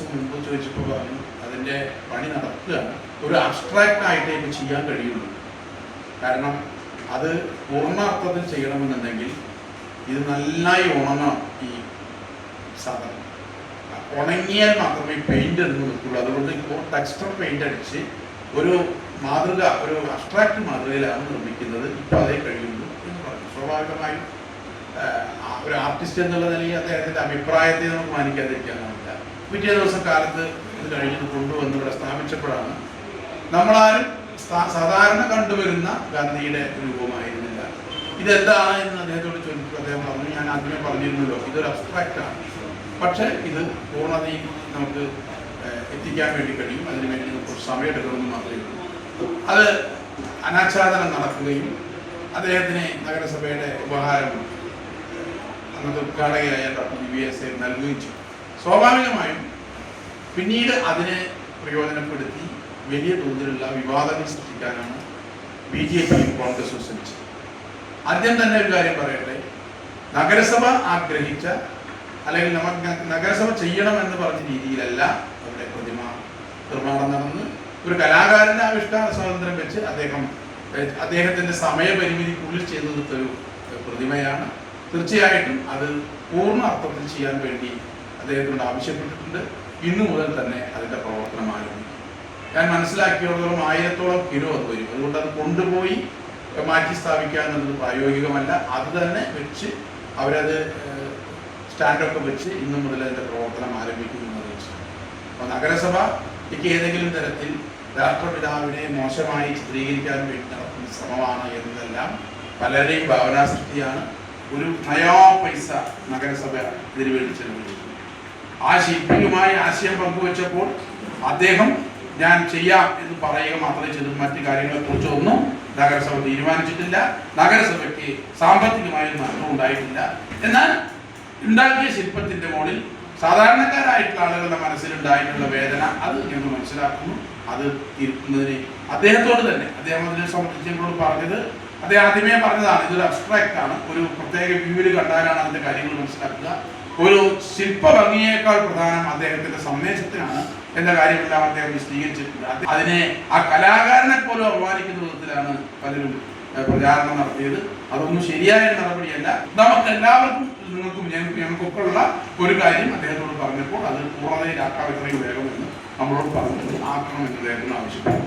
ദിവസം മുൻപ് ചോദിച്ചപ്പോൾ പറഞ്ഞു അതിന്റെ പണി നടക്കുക ഒരു അബ്സ്ട്രാക്റ്റ് ആയിട്ട് ഇത് ചെയ്യാൻ കഴിയുള്ളൂ. കാരണം അത് പൂർണ അർത്ഥത്തിൽ ചെയ്യണമെന്നുണ്ടെങ്കിൽ ഇത് നന്നായി ഉണങ്ങണം ഈ സാധനം. ഉണങ്ങിയാൽ മാത്രമേ പെയിന്റ് എടുത്ത് നിൽക്കുള്ളൂ. അതുകൊണ്ട് ഇപ്പോൾ ടെക്സ്റ്റർ പെയിന്റ് അടിച്ച് ഒരു മാതൃക ഒരു അബ്സ്ട്രാക്ട് മാതൃകയിലാണ് നിർമ്മിക്കുന്നത്. ഇപ്പോൾ അതേ കഴിയുള്ളൂ എന്ന് പറഞ്ഞു. സ്വാഭാവികമായും ഒരു ആർട്ടിസ്റ്റ് എന്നുള്ള നിലയിൽ അദ്ദേഹത്തിന്റെ അഭിപ്രായത്തെ നമുക്ക് മാനിക്കാതിരിക്കാനാവില്ല. പിറ്റേ ദിവസം കാലത്ത് ഇത് കഴിഞ്ഞത് കൊണ്ടുവന്ന് ഇവിടെ സ്ഥാപിച്ചപ്പോഴാണ് നമ്മളാരും സാധാരണ കണ്ടുവരുന്ന ഗാന്ധിയുടെ രൂപമായിരുന്നില്ല. ഇതെന്താണ് എന്ന് അദ്ദേഹത്തോട് ചോദിച്ചു അദ്ദേഹം പറഞ്ഞു ഞാൻ ആദ്യമേ പറഞ്ഞിരുന്നല്ലോ ഇതൊരു അബ്സ്ട്രാക്റ്റ് ആണ്. പക്ഷേ ഇത് പൂർണതയിൽ നമുക്ക് എത്തിക്കാൻ വേണ്ടി കഴിയും. അതിനുവേണ്ടി നമുക്ക് കുറച്ച് സമയം എടുക്കണമെന്ന് മാത്രമേ ഉള്ളൂ. അത് അനാച്ഛാദനം നടക്കുകയും അദ്ദേഹത്തിന് നഗരസഭയുടെ ഉപഹാരം അന്നത്തെ ഉദ്ഘാടകയായ ഡോക്ടർ വി എസ് എ നൽകുകയും ചെയ്തു. സ്വാഭാവികമായും പിന്നീട് അതിനെ പ്രയോജനപ്പെടുത്തി വലിയ തോതിലുള്ള വിവാദങ്ങൾ സൃഷ്ടിക്കാനാണ് ബി ജെ പിയും കോൺഗ്രസും ശ്രമിച്ചത്. ആദ്യം തന്നെ ഒരു കാര്യം പറയട്ടെ. നഗരസഭ ആഗ്രഹിച്ച അല്ലെങ്കിൽ നമുക്ക് നഗരസഭ ചെയ്യണമെന്ന് പറഞ്ഞ രീതിയിലല്ല അവിടെ പ്രതിമ നിർമ്മാണം നടന്ന് ഒരു കലാകാരന്റെ ആവിഷ്കാര സ്വാതന്ത്ര്യം വെച്ച് അദ്ദേഹം അദ്ദേഹത്തിന്റെ സമയപരിമിതിക്കുള്ളിൽ ചെയ്തു തീർത്തൊരു പ്രതിമയാണ്. തീർച്ചയായിട്ടും അത് പൂർണ അർത്ഥത്തിൽ ചെയ്യാൻ വേണ്ടി അദ്ദേഹത്തോട് ആവശ്യപ്പെട്ടിട്ടുണ്ട്. ഇന്നു മുതൽ തന്നെ അതിന്റെ പ്രവർത്തനം ആരംഭിക്കും. ഞാൻ മനസ്സിലാക്കിയോളം ആയിരത്തോളം കിലോ അത് വരും. അതുകൊണ്ട് അത് കൊണ്ടുപോയി മാറ്റി സ്ഥാപിക്കുക എന്നുള്ളത് പ്രായോഗികമല്ല. അത് തന്നെ വെച്ച് അവരത് സ്റ്റാൻഡൊക്കെ വെച്ച് ഇന്നു മുതൽ അതിന്റെ പ്രവർത്തനം ആരംഭിക്കുന്നു എന്ന് അറിയിച്ചു അപ്പോൾ എനിക്ക് ഏതെങ്കിലും തരത്തിൽ രാഷ്ട്രപിതാവിനെ മോശമായി ചിത്രീകരിക്കാൻ വേണ്ടി നടത്തുന്ന ശ്രമമാണ് എന്നതെല്ലാം പലരുടെയും ഭാവനാസൃഷ്ടിയാണ്. ഒരു നയാ പൈസ നഗരസഭ ഇതിനു വേണ്ടി ആ ശില്പിയുമായി ആശയം പങ്കുവച്ചപ്പോൾ അദ്ദേഹം ഞാൻ ചെയ്യാം എന്ന് പറയുക മാത്രമേ ചെയ്തു മറ്റു കാര്യങ്ങളെക്കുറിച്ച് ഒന്നും നഗരസഭ തീരുമാനിച്ചിട്ടില്ല. നഗരസഭയ്ക്ക് സാമ്പത്തികമായി ഒരു നഷ്ടം ഉണ്ടായിട്ടില്ല എന്നാൽ ഉണ്ടാക്കിയ ശില്പത്തിന്റെ മുകളിൽ സാധാരണക്കാരായിട്ടുള്ള ആളുകളുടെ മനസ്സിലുണ്ടായിട്ടുള്ള വേദന അത് ഞങ്ങൾ മനസ്സിലാക്കുന്നു. അത് തിരുത്തുന്നതിന് അദ്ദേഹത്തോട് തന്നെ അദ്ദേഹം അതിനെ സംബന്ധിച്ച് ഞങ്ങളോട് പറഞ്ഞത് അദ്ദേഹം ആദ്യമേ പറഞ്ഞതാണ് ഇതൊരു അബ്സ്ട്രാക്ട് ആണ്. ഒരു പ്രത്യേക വ്യൂവിൽ കണ്ടാലാണ് അതിന്റെ കാര്യങ്ങൾ മനസ്സിലാക്കുക. ഒരു ശില്പ ഭംഗിയേക്കാൾ പ്രധാനം അദ്ദേഹത്തിന്റെ സന്ദേശത്തിനാണ് എന്ന കാര്യമെല്ലാം അദ്ദേഹം വിശദീകരിച്ചിട്ടുണ്ട്. അതിനെ ആ കലാകാരനെ പോലും അപമാനിക്കുന്ന വിധത്തിലാണ് പലരും പ്രചാരണം നടത്തിയത്. അതൊന്നും ശരിയായ നടപടിയല്ല. നമുക്ക് എല്ലാവർക്കും നിങ്ങൾക്കും ഞങ്ങൾക്കൊക്കെയുള്ള ഞങ്ങൾക്കൊക്കെ ഒരു കാര്യം അദ്ദേഹത്തോട് പറഞ്ഞപ്പോൾ അത് പൂർണതയിലാക്കാം എത്രയും വേഗമെന്ന് നമ്മളോട് പറഞ്ഞു ആക്കണം എന്ന് അദ്ദേഹത്തിന് ആവശ്യപ്പെട്ടു.